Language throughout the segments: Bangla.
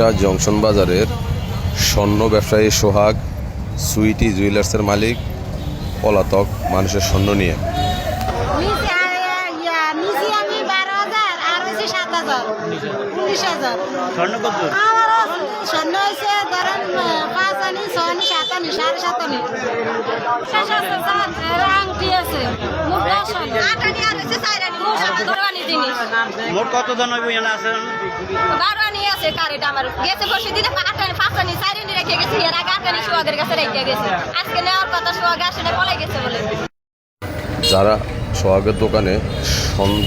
সরিষা জংশন বাজারের স্বর্ণ ব্যবসায়ী সোহাগ সুইটি জুয়েলার্সের মালিক পলাতক মানুষের স্বর্ণ নিয়ে ইয়া, সাড়ে আংটি আছে মোট দশ আনি। আট আনি আর হয়েছে চার আনি। দশ আনি, বারো আনি জিনিস। মোট কত জন হইব এখানে আছেন? বারো আনি আছে কারেন্ট আমার। গেছে বসে দিনে আট আনি পাঁচ আনি চার আনি রেখে গেছি। এর আগে আট আনি কাছে রেখে গেছে। আজকে নেওয়ার কথা সোহাগ আসে পলাই গেছে বলে। যারা সোহাগের দোকানে স্বর্ণ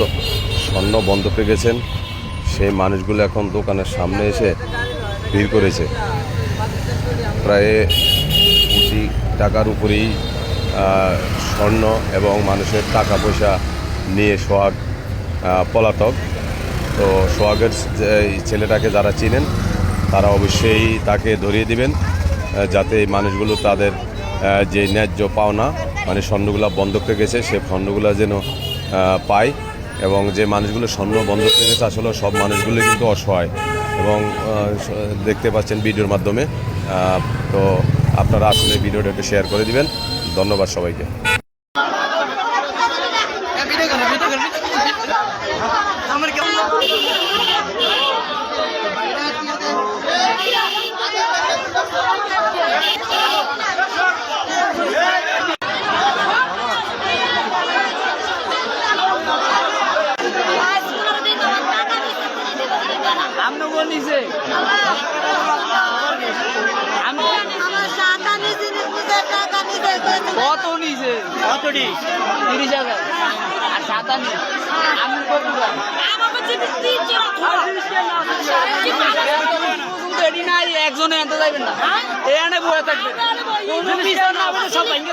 স্বর্ণ বন্ধ পেয়ে গেছেন সেই মানুষগুলো এখন দোকানের সামনে এসে ভিড় করেছে। প্রায় কোটি টাকার উপরেই স্বর্ণ এবং মানুষের টাকা পয়সা নিয়ে সোহাগ পলাতক। তো সোহাগের ছেলেটাকে যারা চিনেন, তারা অবশ্যই তাকে ধরিয়ে দিবেন যাতে এই মানুষগুলো তাদের যে ন্যায্য পাওনা মানে স্বর্ণগুলো বন্ধক রেখেছে সে স্বর্ণগুলো যেন পায়। এবং যে মানুষগুলো স্বর্ণ বন্ধক রেখেছে আসলে সব মানুষগুলো কিন্তু অসহায়। এবং দেখতে পাচ্ছেন ভিডিওর মাধ্যমে তো আপনারা আসলে ভিডিওটা একটু শেয়ার করে দিবেন। ধন্যবাদ সবাইকে। আপনি কোন নিছে আমি কত নিছে? কত ডি তিরিশ হাজার। আর সাতানি আমি কত একজনে আনতে যাইবেন না। এখানে বয়ে থাকবে কোনো বিচার না। সব ভেঙে